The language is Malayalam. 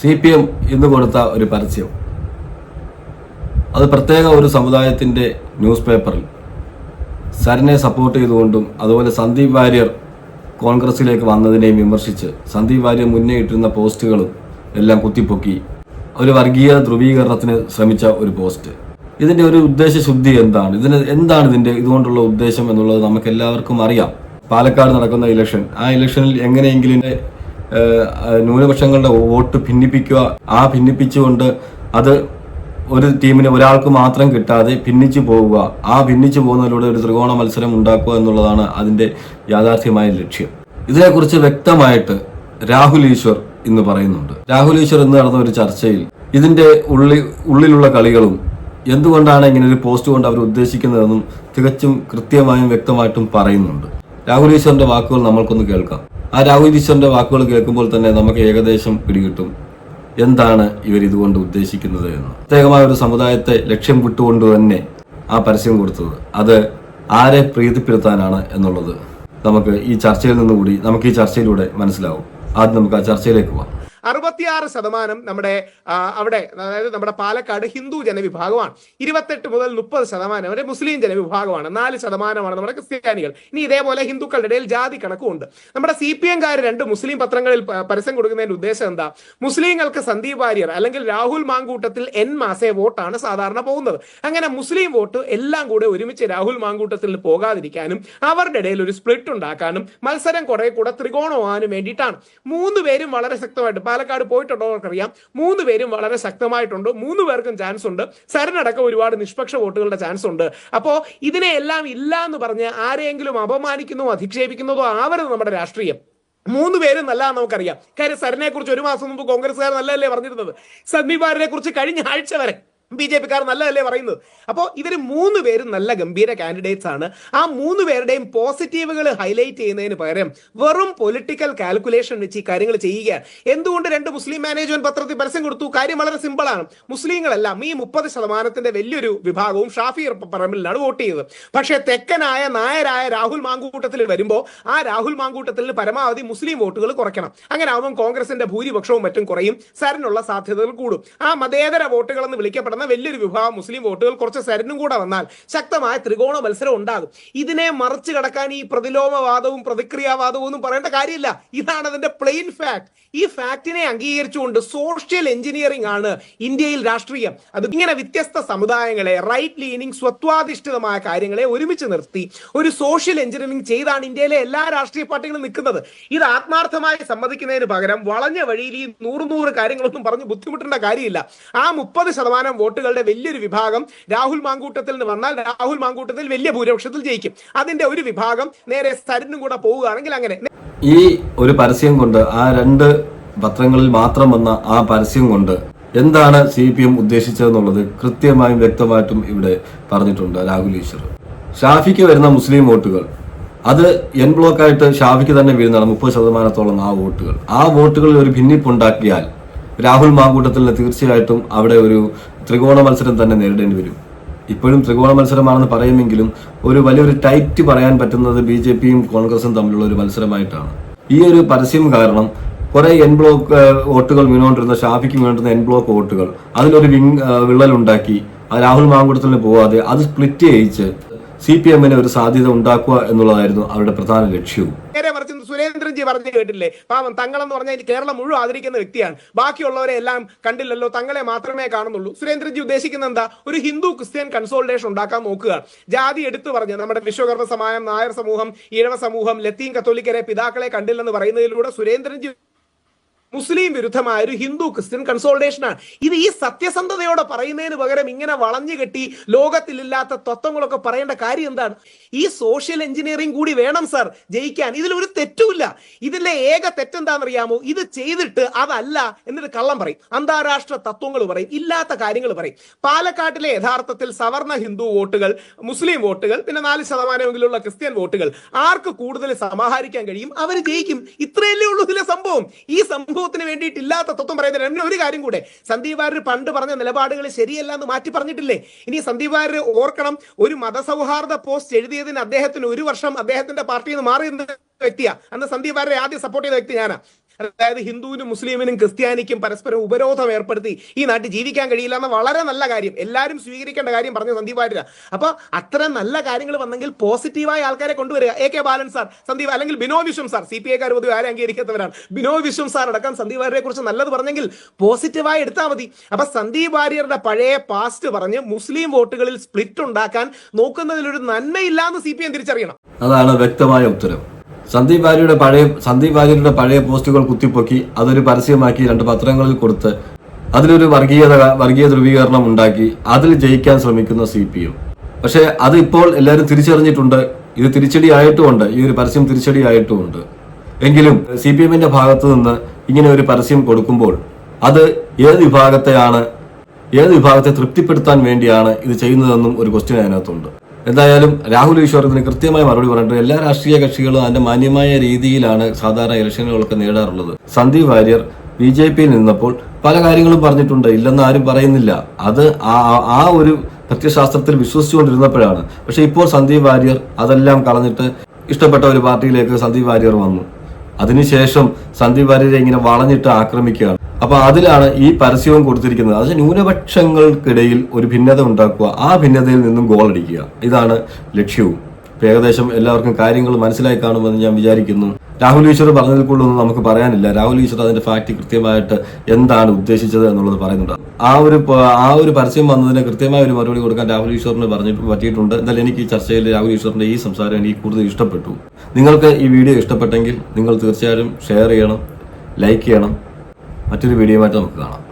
സി പി എം ഇന്ന് കൊടുത്ത ഒരു പരസ്യം. അത് പ്രത്യേക ഒരു സമുദായത്തിന്റെ ന്യൂസ് പേപ്പറിൽ. സരനെ സപ്പോർട്ട് ചെയ്തുകൊണ്ടും അതുപോലെ സന്ദീപ് വാര്യർ കോൺഗ്രസിലേക്ക് വന്നതിനെയും വിമർശിച്ച് സന്ദീപ് വാര്യർ മുന്നേ ഇട്ടിരുന്ന പോസ്റ്റുകളും എല്ലാം കുത്തിപ്പൊക്കി ഒരു വർഗീയ ധ്രുവീകരണത്തിന് ശ്രമിച്ച ഒരു പോസ്റ്റ്. ഇതിന്റെ ഒരു ഉദ്ദേശശുദ്ധി എന്താണ്? ഇതിന് എന്താണ് ഇതിന്റെ ഇതുകൊണ്ടുള്ള ഉദ്ദേശം എന്നുള്ളത് നമുക്ക് എല്ലാവർക്കും അറിയാം. പാലക്കാട് നടക്കുന്ന ഇലക്ഷൻ ആ ഇലക്ഷനിൽ എങ്ങനെയെങ്കിലും ന്യൂനപക്ഷങ്ങളുടെ വോട്ട് ഭിന്നിപ്പിക്കുക ആ ഭിന്നിപ്പിച്ചുകൊണ്ട് അത് ഒരു ടീമിന് ഒരാൾക്ക് മാത്രം കിട്ടാതെ ഭിന്നിച്ചു പോവുക. ആ ഭിന്നിച്ചു പോകുന്നതിലൂടെ ഒരു ത്രികോണ മത്സരം ഉണ്ടാക്കുക എന്നുള്ളതാണ് അതിന്റെ യാഥാർത്ഥ്യമായ ലക്ഷ്യം. ഇതിനെക്കുറിച്ച് വ്യക്തമായിട്ട് രാഹുൽ ഈശ്വർ ഇന്ന് പറയുന്നുണ്ട്. രാഹുൽ ഈശ്വർ ഇന്ന് നടന്ന ഒരു ചർച്ചയിൽ ഇതിന്റെ ഉള്ളിൽ ഉള്ളിലുള്ള കളികളും എന്തുകൊണ്ടാണ് ഇങ്ങനെ ഒരു പോസ്റ്റ് കൊണ്ട് അവർ ഉദ്ദേശിക്കുന്നതെന്നും തികച്ചും കൃത്യമായും വ്യക്തമായിട്ടും പറയുന്നുണ്ട്. രാഹുൽ ഈശ്വറിന്റെ വാക്കുകൾ നമ്മൾക്കൊന്ന് കേൾക്കാം. ആ രാഹുൽ ഈശ്വറിന്റെ വാക്കുകൾ കേൾക്കുമ്പോൾ തന്നെ നമുക്ക് ഏകദേശം പിടികിട്ടും. എന്താണ് ഇവർ ഇതുകൊണ്ട് ഉദ്ദേശിക്കുന്നത് എന്ന്. പ്രത്യേകമായ ഒരു സമുദായത്തെ ലക്ഷ്യം വിട്ടുകൊണ്ട് തന്നെ ആ പരസ്യം കൊടുത്തത്. അത് ആരെ പ്രീതിപ്പെടുത്താനാണ് എന്നുള്ളത് നമുക്ക് ഈ ചർച്ചയിൽ നിന്നുകൂടി നമുക്ക് ഈ ചർച്ചയിലൂടെ മനസ്സിലാവും. ആദ്യം നമുക്ക് ആ ചർച്ചയിലേക്ക് പോവാം. അറുപത്തിയാറ് ശതമാനം നമ്മുടെ അവിടെ അതായത് നമ്മുടെ പാലക്കാട് ഹിന്ദു ജനവിഭാഗമാണ്. ഇരുപത്തെട്ട് മുതൽ മുപ്പത് ശതമാനം വരെ മുസ്ലിം ജനവിഭാഗമാണ്. നാല് ശതമാനമാണ് നമ്മുടെ ക്രിസ്ത്യാനികൾ. ഇനി ഇതേപോലെ ഹിന്ദുക്കളുടെ ഇടയിൽ ജാതി കണക്കുമുണ്ട്. നമ്മുടെ സി പി എംകാർ രണ്ട് മുസ്ലിം പത്രങ്ങളിൽ പരസ്യം കൊടുക്കുന്നതിന്റെ ഉദ്ദേശം എന്താ? മുസ്ലിങ്ങൾക്ക് സന്ദീപ് വാര്യർ അല്ലെങ്കിൽ രാഹുൽ മാങ്കൂട്ടത്തിൽ എൻ മാസേ വോട്ടാണ് സാധാരണ പോകുന്നത്. അങ്ങനെ മുസ്ലിം വോട്ട് എല്ലാം കൂടെ ഒരുമിച്ച് രാഹുൽ മാങ്കൂട്ടത്തിൽ പോകാതിരിക്കാനും അവരുടെ ഇടയിൽ ഒരു സ്പ്ലിറ്റ് ഉണ്ടാക്കാനും മത്സരം കുറെ കൂടെ ത്രികോണമാകാനും വേണ്ടിയിട്ടാണ്. മൂന്ന് പേരും വളരെ ശക്തമായിട്ട് പാലക്കാട് പോയിട്ടുണ്ടോ നമുക്കറിയാം. മൂന്ന് പേരും വളരെ ശക്തമായിട്ടുണ്ട്. മൂന്ന് പേർക്കും ചാൻസ് ഉണ്ട്. സരനടക്കം ഒരുപാട് നിഷ്പക്ഷ വോട്ടുകളുടെ ചാൻസ് ഉണ്ട്. അപ്പോൾ ഇതിനെ എല്ലാം ഇല്ല എന്ന് പറഞ്ഞ് ആരെയെങ്കിലും അപമാനിക്കുന്നതോ അധിക്ഷേപിക്കുന്നതോ ആവരുത് നമ്മുടെ രാഷ്ട്രീയം. മൂന്ന് പേരും നല്ല നമുക്കറിയാം. കാര്യം സരനെ കുറിച്ച് ഒരു മാസം മുമ്പ് കോൺഗ്രസ്സുകാർ നല്ലതല്ലേ പറഞ്ഞിരുന്നത്? സന്ദീപാരിനെ കുറിച്ച് കഴിഞ്ഞ ആഴ്ച വരെ ബി ജെ പിക്കാർ നല്ലതല്ലേ പറയുന്നത്? അപ്പോൾ ഇവർ മൂന്ന് പേരും നല്ല ഗംഭീര കാൻഡിഡേറ്റ്സ് ആണ്. ആ മൂന്ന് പേരുടെയും പോസിറ്റീവുകൾ ഹൈലൈറ്റ് ചെയ്യുന്നതിന് പകരം വെറും പൊളിറ്റിക്കൽ കാൽക്കുലേഷൻ വെച്ച് ഈ കാര്യങ്ങൾ ചെയ്യുക എന്തുകൊണ്ട് രണ്ട് മുസ്ലിം മാനേജ്മെന്റ് പത്രത്തിൽ പരസ്യം കൊടുത്തു? കാര്യം വളരെ സിമ്പിളാണ് മുസ്ലിങ്ങളെല്ലാം ഈ മുപ്പത് ശതമാനത്തിന്റെ വലിയൊരു വിഭാഗവും ഷാഫി പറമ്പിലാണ് വോട്ട് ചെയ്തത്. പക്ഷേ തെക്കനായ നായരായ രാഹുൽ മാങ്കൂട്ടത്തിൽ വരുമ്പോൾ ആ രാഹുൽ മാങ്കൂട്ടത്തിൽ പരമാവധി മുസ്ലിം വോട്ടുകൾ കുറയ്ക്കണം. അങ്ങനെ ആവുമ്പോൾ കോൺഗ്രസിന്റെ ഭൂരിപക്ഷവും മറ്റും കുറയും. സരനുള്ള സാധ്യതകൾ കൂടും. ആ മതേതര വോട്ടുകൾ എന്ന് വിളിക്കപ്പെടുന്ന വലിയൊരു വിഭാഗം മുസ്ലിം വോട്ടുകൾ കുറച്ച് സരനും കൂടെ വന്നാൽ ശക്തമായ ത്രികോണ മത്സരം ഉണ്ടാകും. ഇതിനെ മറിച്ച് കടക്കാൻ ഈ പ്രതിലോമവാദവും പ്രതിക്രിയാവാദവും ഒന്നും പറയേണ്ട കാര്യമില്ല. ഇതാണ് അതിന്റെ പ്ലെയിൻ ഫാക്ട് ഈ ഫാക്ടിനെ അംഗീകരിച്ചുകൊണ്ട് സോഷ്യൽ എഞ്ചിനീയറിംഗ് ആണ് ഇന്ത്യയിൽ രാഷ്ട്രീയം. അത് ഇങ്ങനെ വ്യത്യസ്ത സമുദായങ്ങളെ റൈറ്റ് ലീനിങ് സ്വത്വാധിഷ്ഠിതമായ കാര്യങ്ങളെ ഒരുമിച്ച് നിർത്തി ഒരു സോഷ്യൽ എഞ്ചിനീയറിംഗ് ചെയ്താണ് ഇന്ത്യയിലെ എല്ലാ രാഷ്ട്രീയ പാർട്ടികളും നിൽക്കുന്നത്. ഇത് ആത്മാർത്ഥമായി സമ്മതിക്കുന്നതിന് പകരം വളഞ്ഞ വഴിയിൽ ഈ നൂറ് നൂറ് കാര്യങ്ങളൊന്നും പറഞ്ഞ് ബുദ്ധിമുട്ടേണ്ട കാര്യമില്ല. ആ മുപ്പത് ശതമാനം വോട്ടുകളുടെ വലിയൊരു വിഭാഗം രാഹുൽ മാങ്കൂട്ടത്തിൽ നിന്ന് വന്നാൽ രാഹുൽ മാങ്കൂട്ടത്തിൽ വലിയ ഭൂരിപക്ഷത്തിൽ ജയിക്കും. അതിന്റെ ഒരു വിഭാഗം നേരെ സരിനും കൂടെ പോവുകയാണെങ്കിൽ അങ്ങനെ. ഈ ഒരു പരസ്യം കൊണ്ട് ആ രണ്ട് പത്രങ്ങളിൽ മാത്രം വന്ന ആ പരസ്യം കൊണ്ട് എന്താണ് സി പി എം ഉദ്ദേശിച്ചതെന്നുള്ളത് കൃത്യമായും വ്യക്തമായിട്ടും ഇവിടെ പറഞ്ഞിട്ടുണ്ട് രാഹുൽ ഈശ്വർ. ഷാഫിക്ക് വരുന്ന മുസ്ലിം വോട്ടുകൾ അത് എൻ ബ്ലോക്കായിട്ട് ഷാഫിക്ക് തന്നെ വീഴുന്നതാണ് മുപ്പത് ശതമാനത്തോളം ആ വോട്ടുകൾ. ആ വോട്ടുകളിൽ ഒരു ഭിന്നിപ്പുണ്ടാക്കിയാൽ രാഹുൽ മാങ്കൂട്ടത്തിൽ തീർച്ചയായിട്ടും അവിടെ ഒരു ത്രികോണ മത്സരം തന്നെ നേരിടേണ്ടി വരും. ഇപ്പോഴും ത്രികോണ മത്സരമാണെന്ന് പറയുമെങ്കിലും ഒരു വലിയൊരു ടൈറ്റ് പറയാൻ പറ്റുന്നത് ബി ജെ പിയും കോൺഗ്രസും തമ്മിലുള്ള ഒരു മത്സരമായിട്ടാണ്. ഈ ഒരു പരസ്യം കാരണം കുറെ എൻ ബ്ലോക്ക് വോട്ടുകൾ വീണുകൊണ്ടിരുന്ന ഷാഫിക്ക് വീണിരുന്ന എൻ ബ്ലോക്ക് വോട്ടുകൾ. അതിലൊരു വിങ് വിള്ളലുണ്ടാക്കി. രാഹുൽ മാങ്കുടത്തിന് പോവാതെ അത് സ്പ്ലിറ്റ് ചെയ്യിച്ച് സി പി എമ്മിന് ഒരു സാധ്യത ഉണ്ടാക്കുക എന്നുള്ളതായിരുന്നു അവരുടെ പ്രധാന ലക്ഷ്യവും. സുരേന്ദ്രൻജി പറഞ്ഞു കേട്ടില്ലേ? പാവം തങ്ങളെന്ന് പറഞ്ഞാൽ കേരളം മുഴുവൻ ആദരിക്കുന്ന വ്യക്തിയാണ്. ബാക്കിയുള്ളവരെ എല്ലാം കണ്ടില്ലല്ലോ തങ്ങളെ മാത്രമേ കാണുന്നുള്ളൂ. സുരേന്ദ്രജി ഉദ്ദേശിക്കുന്ന എന്താ? ഒരു ഹിന്ദു ക്രിസ്ത്യൻ കൺസോൾട്ടേഷൻ ഉണ്ടാക്കാൻ നോക്കുക. ജാതി എടുത്തു പറഞ്ഞ് നമ്മുടെ വിശ്വകർമ്മ സമായം നായർ സമൂഹം ഈഴവ സമൂഹം ലത്തീൻ കത്തോലിക്കരെ പിതാക്കളെ കണ്ടില്ലെന്ന് പറയുന്നതിലൂടെ സുരേന്ദ്രൻജി മുസ്ലിം വിരുദ്ധമായ ഒരു ഹിന്ദു ക്രിസ്ത്യൻ കൺസോൾട്ടേഷൻ ആണ്. ഇത് ഈ സത്യസന്ധതയോടെ പറയുന്നതിന് പകരം ഇങ്ങനെ വളഞ്ഞു കെട്ടി ലോകത്തിലില്ലാത്ത തത്വങ്ങളൊക്കെ പറയേണ്ട കാര്യം എന്താണ്? ഈ സോഷ്യൽ എഞ്ചിനീയറിംഗ് കൂടി വേണം സർ ജയിക്കാൻ. ഇതിൽ ഒരു തെറ്റുമില്ല. ഇതിലെ ഏക തെറ്റെന്താണെന്നറിയാമോ? ഇത് ചെയ്തിട്ട് അതല്ല എന്നിട്ട് കള്ളം പറയും. അന്താരാഷ്ട്ര തത്വങ്ങൾ പറയും. ഇല്ലാത്ത കാര്യങ്ങൾ പറയും. പാലക്കാട്ടിലെ യഥാർത്ഥത്തിൽ സവർണ ഹിന്ദു വോട്ടുകൾ മുസ്ലിം വോട്ടുകൾ പിന്നെ നാല് ശതമാനമെങ്കിലുള്ള ക്രിസ്ത്യൻ വോട്ടുകൾ ആർക്ക് കൂടുതൽ സമാഹരിക്കാൻ കഴിയും? അവർ ജയിക്കും. ഇത്രയല്ലേ ഉള്ളൂ ഇതിലെ സംഭവം. ഈ സംഭവത്തിന് വേണ്ടിയിട്ട് ഇല്ലാത്ത തത്വം പറയുന്നത് എന്നെ ഒരു കാര്യം കൂടെ. സന്ദീപ് വാര്യർ പണ്ട് പറഞ്ഞ നിലപാടുകൾ ശരിയല്ല എന്ന് മാറ്റി പറഞ്ഞിട്ടില്ലേ? ഇനി സന്ദീപ് വാര്യർ ഓർക്കണം ഒരു മതസൗഹാർദ്ദ പോസ്റ്റ് എഴുതിയതിന് അദ്ദേഹത്തിന് ഒരു വർഷം അദ്ദേഹത്തിന്റെ പാർട്ടിയിൽ നിന്ന് മാറി വ്യക്തിയാ. അന്ന് സന്ദീപ് വാര്യരെ ആദ്യം സപ്പോർട്ട് ചെയ്ത വ്യക്തി ഞാനാ. അതായത് ഹിന്ദുവിനും മുസ്ലിമിനും ക്രിസ്ത്യാനിക്കും പരസ്പരം ഉപരോധം ഏർപ്പെടുത്തി ഈ നാട്ടിൽ ജീവിക്കാൻ കഴിയില്ല എന്ന വളരെ നല്ല കാര്യം. എല്ലാവരും സ്വീകരിക്കേണ്ട കാര്യം പറഞ്ഞു സന്ദീപ് ആര്യ അപ്പൊ അത്തരം നല്ല കാര്യങ്ങൾ വന്നെങ്കിൽ പോസിറ്റീവായ ആൾക്കാരെ കൊണ്ടുവരിക. A K Balan sir Sandeep അല്ലെങ്കിൽ Binoy Viswam sir C P ഐക്കാർ പൊതുവെ ആരെ അംഗീകരിക്കാത്തവരാണ്. ബിനോ വിശ്വം സാർ അടക്കം സന്ദീപ് വാര്യരെ കുറിച്ച് നല്ലത് പറഞ്ഞെങ്കിൽ പോസിറ്റീവായി എടുത്താൽ മതി. അപ്പൊ സന്ദീപ് വാര്യരുടെ പഴയ പാസ്റ്റ് പറഞ്ഞ് മുസ്ലിം വോട്ടുകളിൽ സ്പ്ലിറ്റ് ഉണ്ടാക്കാൻ നോക്കുന്നതിലൊരു നന്മയില്ലാന്ന് സി പി എം തിരിച്ചറിയണം. അതാണ് വ്യക്തമായ ഉത്തരം. സന്ദീപ് വാര്യയുടെ പഴയ സന്ദീപ് വാര്യരുടെ പഴയ പോസ്റ്റുകൾ കുത്തിപ്പൊക്കി അതൊരു പരസ്യമാക്കി രണ്ട് പത്രങ്ങളിൽ കൊടുത്ത് അതിലൊരു വർഗീയത വർഗീയ ധ്രുവീകരണം ഉണ്ടാക്കി അതിൽ ജയിക്കാൻ ശ്രമിക്കുന്ന സി പി എം. പക്ഷേ അത് ഇപ്പോൾ എല്ലാവരും തിരിച്ചറിഞ്ഞിട്ടുണ്ട്. ഇത് തിരിച്ചടി ആയിട്ടുമുണ്ട്. ഈ ഒരു പരസ്യം തിരിച്ചടി ആയിട്ടുമുണ്ട്. എങ്കിലും സി പി എമ്മിന്റെ ഭാഗത്ത് നിന്ന് ഇങ്ങനെ ഒരു പരസ്യം കൊടുക്കുമ്പോൾ അത് ഏത് വിഭാഗത്തെയാണ് ഏത് വിഭാഗത്തെ തൃപ്തിപ്പെടുത്താൻ വേണ്ടിയാണ് ഇത് ചെയ്യുന്നതെന്നും ഒരു ക്വസ്റ്റ്യൻ അതിനകത്തുണ്ട്. എന്തായാലും രാഹുൽ ഈശ്വർ ഇതിന് കൃത്യമായി മറുപടി പറഞ്ഞിട്ട് എല്ലാ രാഷ്ട്രീയ കക്ഷികളും അതിന്റെ മാന്യമായ രീതിയിലാണ് സാധാരണ ഇലക്ഷനുകളൊക്കെ നേടാറുള്ളത്. സന്ദീപ് വാര്യർ ബി ജെ പിയിൽ നിന്നപ്പോൾ പല കാര്യങ്ങളും പറഞ്ഞിട്ടുണ്ട്. ഇല്ലെന്ന് ആരും പറയുന്നില്ല. അത് ആ ഒരു പ്രത്യശാസ്ത്രത്തിൽ വിശ്വസിച്ചുകൊണ്ടിരുന്നപ്പോഴാണ്. പക്ഷെ ഇപ്പോൾ സന്ദീപ് വാര്യർ അതെല്ലാം കളഞ്ഞിട്ട് ഇഷ്ടപ്പെട്ട ഒരു പാർട്ടിയിലേക്ക് സന്ദീപ് വാര്യർ വന്നു. അതിനുശേഷം സന്ദീപ് വാര്യരെ ഇങ്ങനെ വളഞ്ഞിട്ട് ആക്രമിക്കുകയാണ്. അപ്പൊ അതിലാണ് ഈ പരസ്യവും കൊടുത്തിരിക്കുന്നത്. അത് ന്യൂനപക്ഷങ്ങൾക്കിടയിൽ ഒരു ഭിന്നത ഉണ്ടാക്കുക. ആ ഭിന്നതയിൽ നിന്നും ഗോൾ അടിക്കുക. ഇതാണ് ലക്ഷ്യവും. ഏകദേശം എല്ലാവർക്കും കാര്യങ്ങൾ മനസ്സിലായി കാണുമെന്ന് ഞാൻ വിചാരിക്കുന്നു. രാഹുൽ ഈശ്വർ പറഞ്ഞതിൽ കൂടുതലൊന്നും നമുക്ക് പറയാനില്ല. രാഹുൽ ഈശ്വർ അതിന്റെ ഫാക്ട് കൃത്യമായിട്ട് എന്താണ് ഉദ്ദേശിച്ചത് എന്നുള്ളത് പറയുന്നുണ്ട്. ആ ഒരു ആ ഒരു പരസ്യം വന്നതിന് കൃത്യമായ ഒരു മറുപടി കൊടുക്കാൻ രാഹുൽ ഈശ്വറിന് പറഞ്ഞിട്ട് പറ്റിയിട്ടുണ്ട്. എന്തായാലും എനിക്ക് ഈ ചർച്ചയിൽ രാഹുൽ ഈശ്വറിന്റെ ഈ സംസാരം എനിക്ക് കൂടുതൽ ഇഷ്ടപ്പെട്ടു. നിങ്ങൾക്ക് ഈ വീഡിയോ ഇഷ്ടപ്പെട്ടെങ്കിൽ നിങ്ങൾ തീർച്ചയായും ഷെയർ ചെയ്യണം ലൈക്ക് ചെയ്യണം മറ്റൊരു വീഡിയോയുമായിട്ട് നമുക്ക് കാണാം.